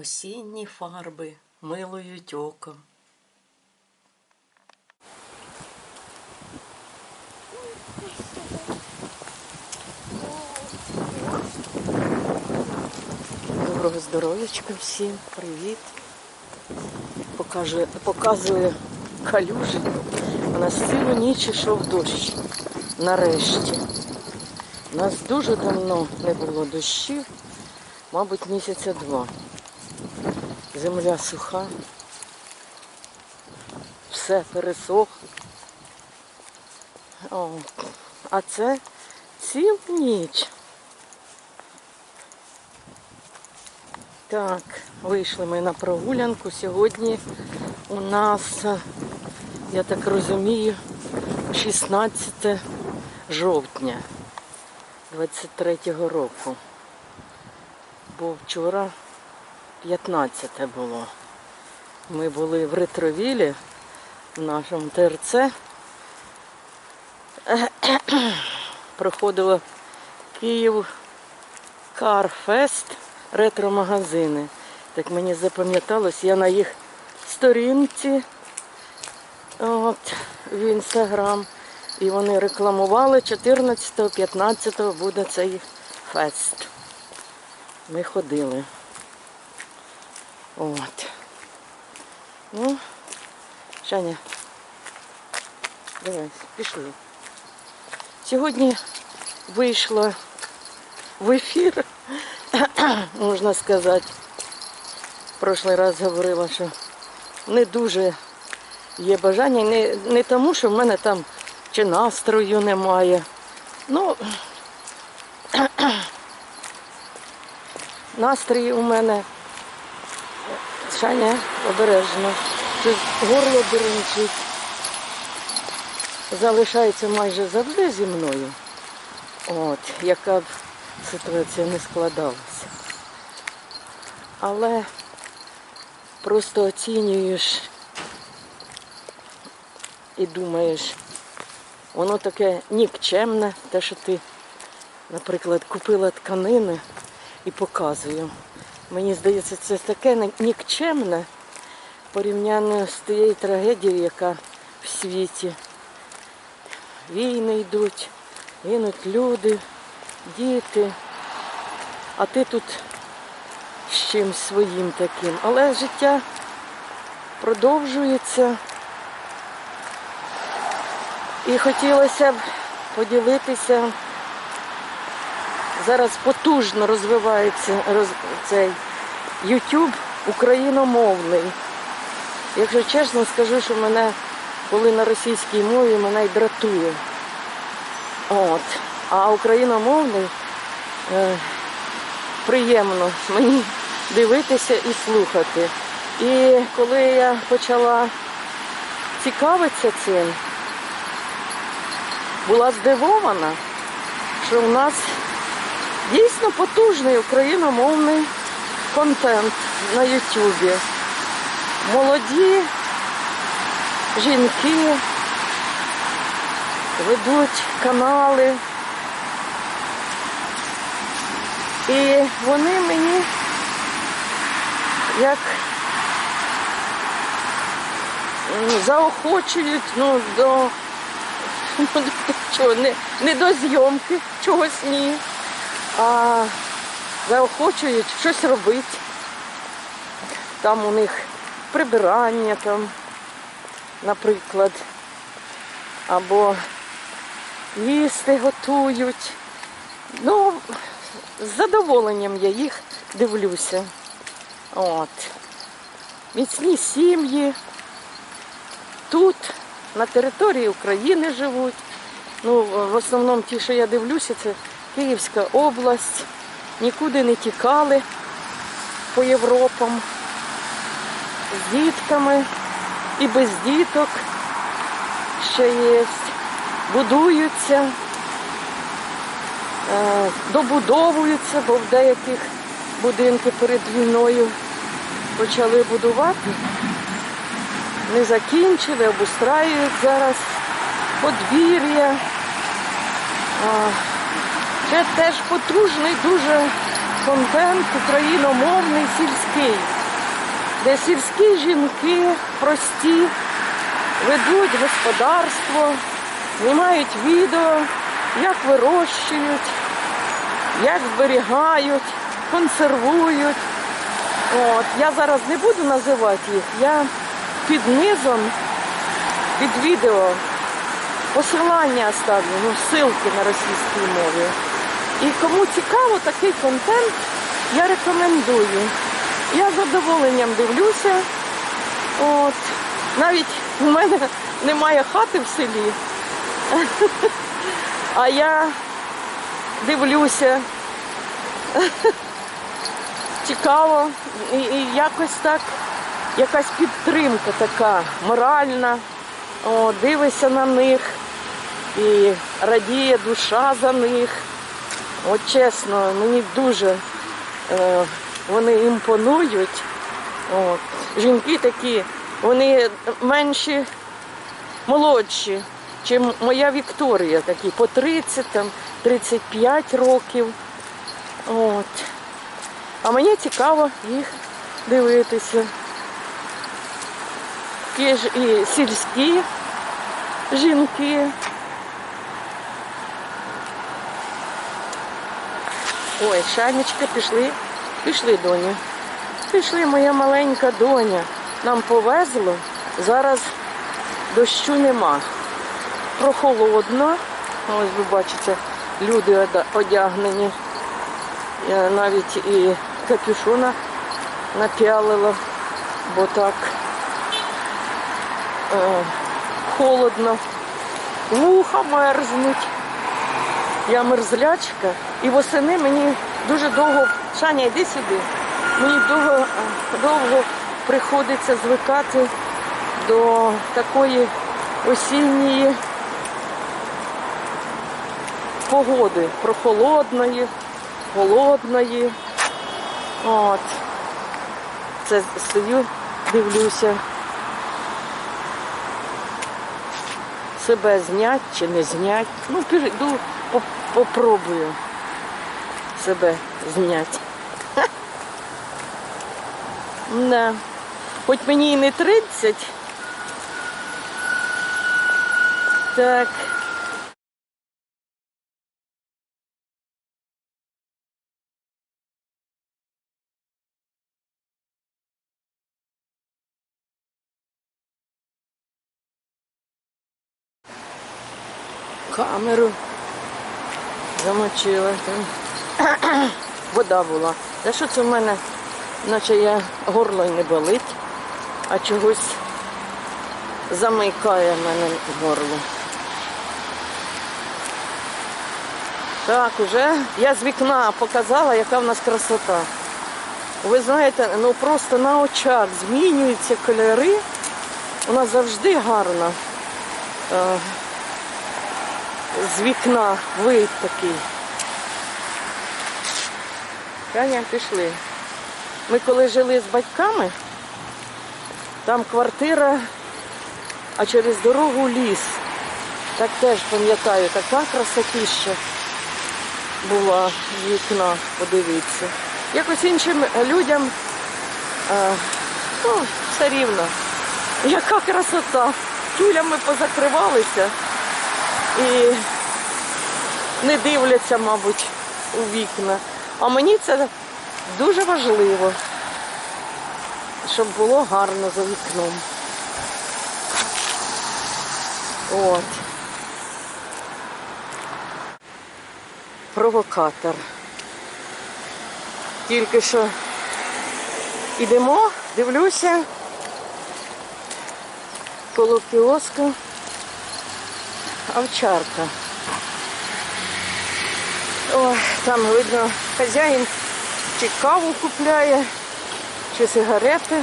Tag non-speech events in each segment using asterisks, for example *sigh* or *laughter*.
Осінні фарби милують око. Доброго здоров'ячка всім, привіт. Покажу, показує калюжі. У цілу ніч ішов дощ. Нарешті. У нас дуже давно не було дощів, мабуть, місяця два. Земля суха. Все пересохло. О, а це цілу ніч. Так, вийшли ми на прогулянку. Сьогодні у нас, я так розумію, 16 жовтня 23-го року. Бо вчора 15 було. Ми були в ретровілі в нашому ТРЦ. Проходило Київ Карфест ретро-магазини. Так мені запам'яталось, я на їх сторінці от, в інстаграм. І вони рекламували 14-15 буде цей фест. Ми ходили. От. Ну, Шаня, давай, пішли. Сьогодні вийшла в ефір, *coughs* можна сказати. В прошлий раз говорила, що не дуже є бажання. Не, не тому, що в мене там чи настрою немає. Ну, *coughs* настрій у мене Шаня обережно. Щось горло деренчить. Залишається майже завжди зі мною. От, яка б ситуація не складалася. Але просто оцінюєш і думаєш, воно таке нікчемне, те, що ти, наприклад, купила тканини і показую. Мені здається, це таке нікчемне порівняно з тією трагедією, яка в світі. Війни йдуть, гинуть люди, діти. А ти тут з чимсь своїм таким. Але життя продовжується. І хотілося б поділитися. Зараз потужно розвивається роз, цей YouTube україномовний. Якщо чесно, скажу, що мене, коли на російській мові, мене й дратує. От. А україномовний е, приємно мені дивитися і слухати. І коли я почала цікавитися цим, була здивована, що в нас дійсно потужний україномовний контент на Ютубі. Молоді жінки ведуть канали. І вони мені як заохочують ну, до, *laughs* ну, до чого, не, не до зйомки, чогось ні, а заохочують щось робити. Там у них прибирання, там, наприклад, або їсти готують. Ну, з задоволенням я їх дивлюся. От. Міцні сім'ї тут, на території України живуть. Ну, в основному ті, що я дивлюся, це Київська область. Нікуди не тікали по Європам. З дітками і без діток ще є. Будуються е, добудовуються, бо в деяких будинки перед війною почали будувати. Не закінчили, обустраюють зараз подвір'я. Це теж потужний дуже контент україномовний сільський, де сільські жінки прості ведуть господарство, знімають відео, як вирощують, як зберігають, консервують. От, я зараз не буду називати їх, я під низом, під відео посилання ставлю, ну, ссылки на російській мові. І кому цікаво такий контент, я рекомендую. Я з задоволенням дивлюся. От. Навіть у мене немає хати в селі. А я дивлюся. Цікаво. І, і якось так, якась підтримка така моральна. О, дивишся на них і радіє душа за них. От чесно, мені дуже е, вони імпонують. От. Жінки такі, вони менші, молодші, чим моя Вікторія, такі по 30, там, 35 років. От. А мені цікаво їх дивитися. Ті ж і сільські жінки. Ой, Шанечка, пішли, пішли, доня. Пішли, моя маленька доня. Нам повезло, зараз дощу нема. Прохолодно. Ось ви бачите, люди одягнені. Я навіть і капюшона напялила, бо так е, холодно. Вуха мерзнуть. Я мерзлячка. І восени мені дуже довго, Шаня, йди сюди. Мені довго, довго приходиться звикати до такої осінньої погоди, прохолодної, холодної. От. Це стою, дивлюся. Себе знять чи не знять. Ну, піду, попробую себе зняти. *laughs* Да. Хоч мені і не 30. Так. Камеру замочила. *coughs* Вода була. Та що це в мене, наче я горло не болить, а чогось замикає мене горло. Так, уже я з вікна показала, яка в нас красота. Ви знаєте, ну просто на очах змінюються кольори. У нас завжди гарно. З вікна вид такий. Таня, пішли. Ми коли жили з батьками, там квартира, а через дорогу ліс. Так теж пам'ятаю, така красотища була з вікна, подивіться. Якось іншим людям ну, все рівно. Яка красота. Тюлями позакривалися і не дивляться, мабуть, у вікна. А мені це дуже важливо, щоб було гарно за вікном. От. Провокатор. Тільки що йдемо, дивлюся коло кіоску овчарка. О, там видно, хазяїн чи каву купляє, чи сигарети,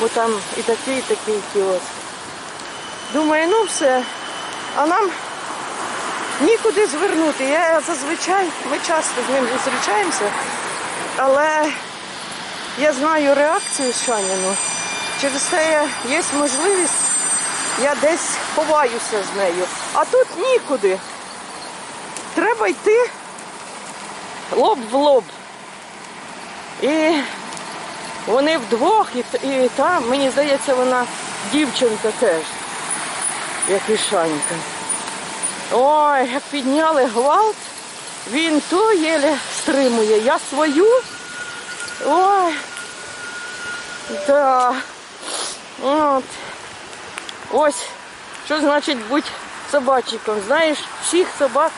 бо там і такий, і такий кіоск. Думаю, ну все. А нам нікуди звернути. Я зазвичай, ми часто з ним зустрічаємося, але я знаю реакцію Шаніну. Через це є можливість, я десь ховаюся з нею. А тут нікуди. Треба йти лоб в лоб. І вони вдвох, і, і там, мені здається, вона дівчинка теж, як і Шанька. Ой, як підняли гвалт, він то єле стримує. Я свою. Ой. Да. От. Ось, що значить бути собачником. Знаєш, всіх собак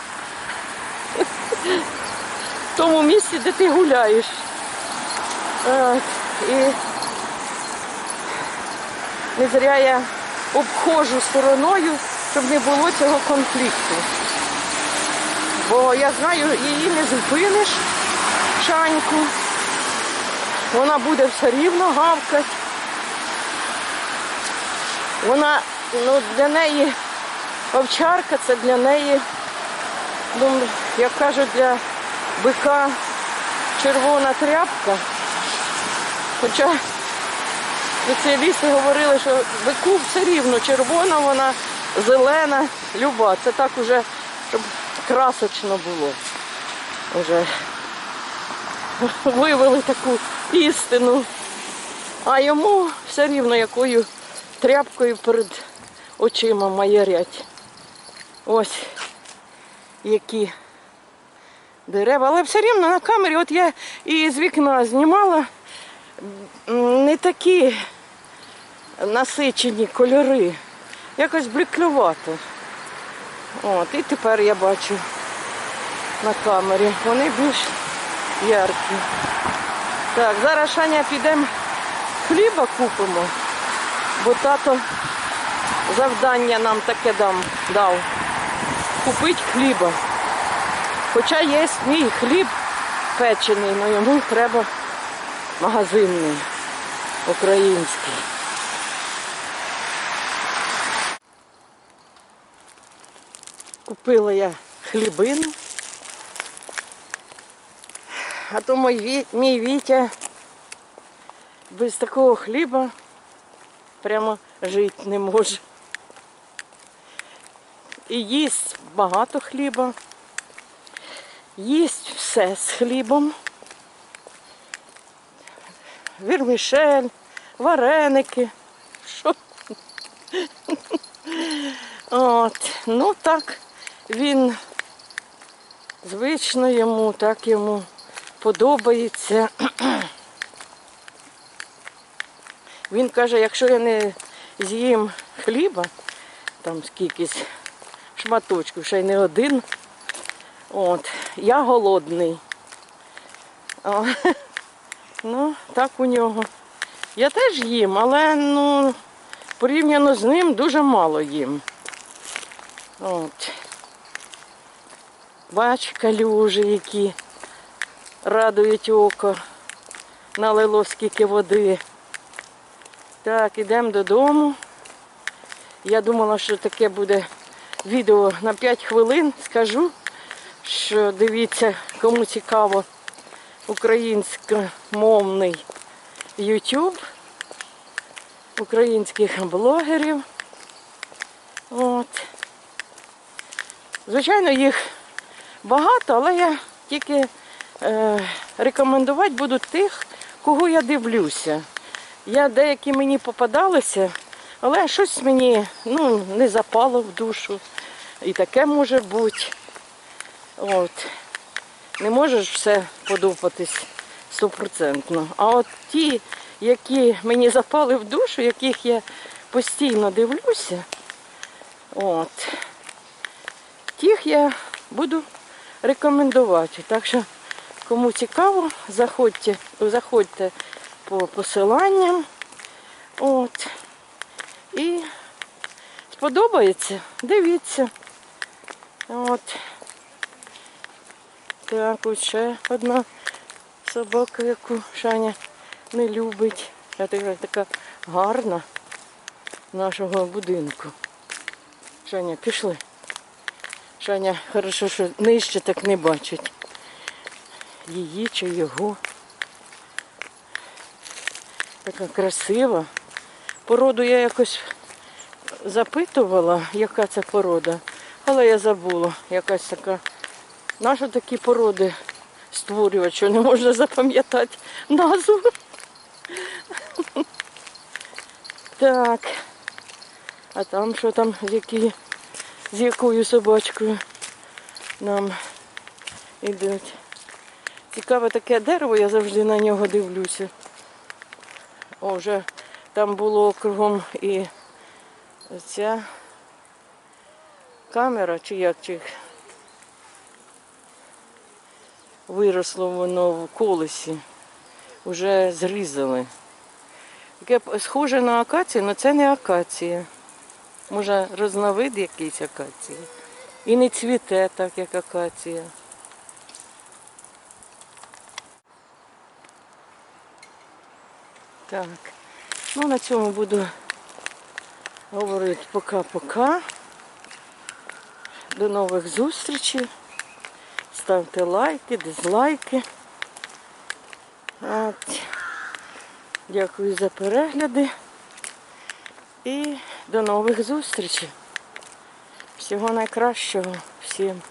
в тому місці, де ти гуляєш. І не зря я обходжу стороною, щоб не було цього конфлікту. Бо я знаю, її не зупиниш, шаньку. Вона буде все рівно гавкати. Вона, ну, для неї овчарка це для неї, ну, як кажуть, для бика червона тряпка. Хоча спеціалісти говорили, що бику все рівно червона, вона зелена, люба. Це так уже, щоб красочно було. Уже вивели таку істину. А йому все рівно якою тряпкою перед очима маярять. Ось які дерева. Але все рівно на камері, от я і з вікна знімала не такі насичені кольори, якось блеклювато. От, і тепер я бачу на камері. Вони більш яркі. Так, зараз Шаня підемо хліба купимо, бо тато завдання нам таке дав. Купити хліба. Хоча є мій хліб печений, але йому треба магазинний, український. Купила я хлібину. А то мій Вітя без такого хліба прямо жити не може. І їсть багато хліба. Їсть все з хлібом. Вірмішель, вареники. Що? От, ну так, він звично йому, так йому подобається. Він каже, якщо я не з'їм хліба, там скількись шматочків, ще й не один, от, я голодний. О, *laughs* ну, так у нього. Я теж їм, але ну, порівняно з ним дуже мало їм. От. Бач, калюжі, які радують око. Налило скільки води. Так, ідемо додому. Я думала, що таке буде відео на 5 хвилин. Скажу, що дивіться, кому цікаво українськомовний YouTube українських блогерів. От. Звичайно, їх багато, але я тільки е, рекомендувати буду тих, кого я дивлюся. Я деякі мені попадалися, але щось мені ну, не запало в душу. І таке може бути. От. Не можеш все подобатись стопроцентно. А от ті, які мені запали в душу, яких я постійно дивлюся, от, тих я буду рекомендувати. Так що, кому цікаво, заходьте, заходьте по посиланням. От. І сподобається, дивіться. От. Так, ось ще одна собака, яку Шаня не любить. Така, така гарна нашого будинку. Шаня, пішли. Шаня, хорошо, що нижче так не бачить. Її чи його. Така красива. Породу я якось запитувала, яка це порода, але я забула. Якась така. Наші такі породи створювати, що не можна запам'ятати назву. Так. А там що там, які, з якою собачкою нам ідуть. Цікаве таке дерево, я завжди на нього дивлюся. О, вже там було кругом і ця камера, чи як, чи виросло воно в колесі. Вже зрізали. Таке схоже на акацію, але це не акація. Може, різновид якийсь акації. І не цвіте так, як акація. Так. Ну, на цьому буду говорити пока-пока. До нових зустрічей. Ставте лайки, дизлайки. От. Дякую за перегляди. І до нових зустрічей. Всього найкращого всім.